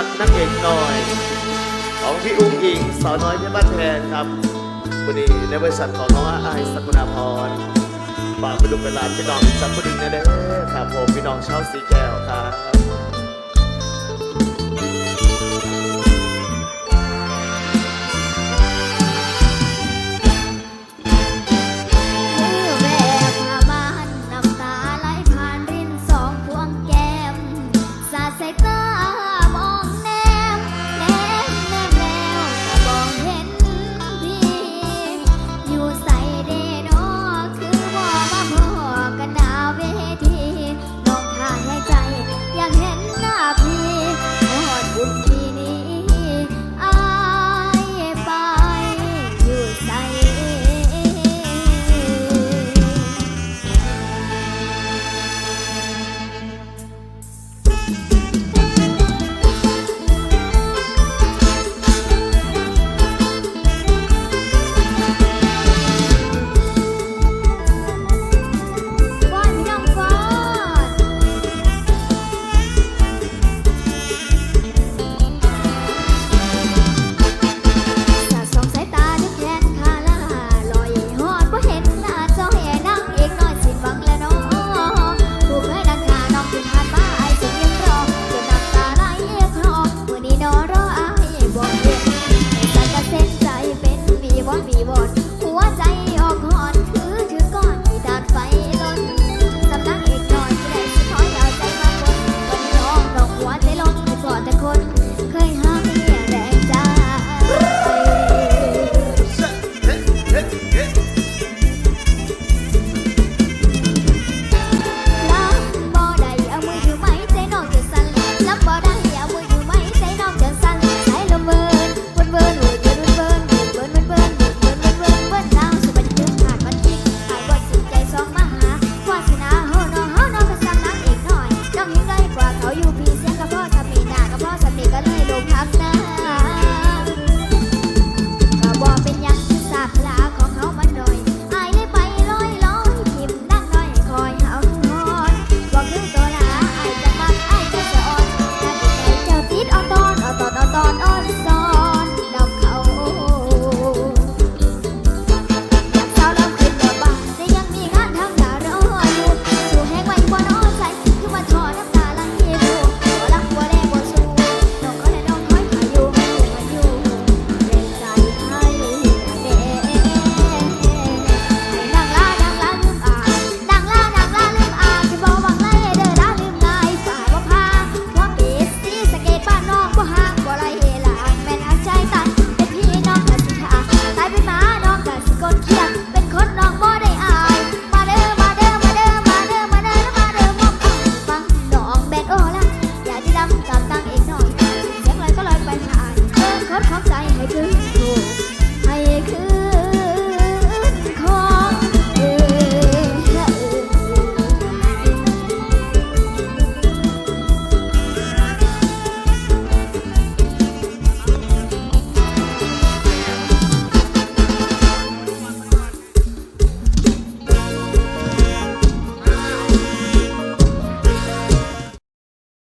ักนักเอกน้อย ของพี่อุ้งอิงสาวน้อยเพชรบ้านแพงครับวันนี้ในบริษัทของน้องอาไอายสกุณาพรฝากไปดูเป็นหลานพี่น้องอีกสักคนหนึ่งนะเด้อครับผมพี่น้องชาวสีแก้วครับ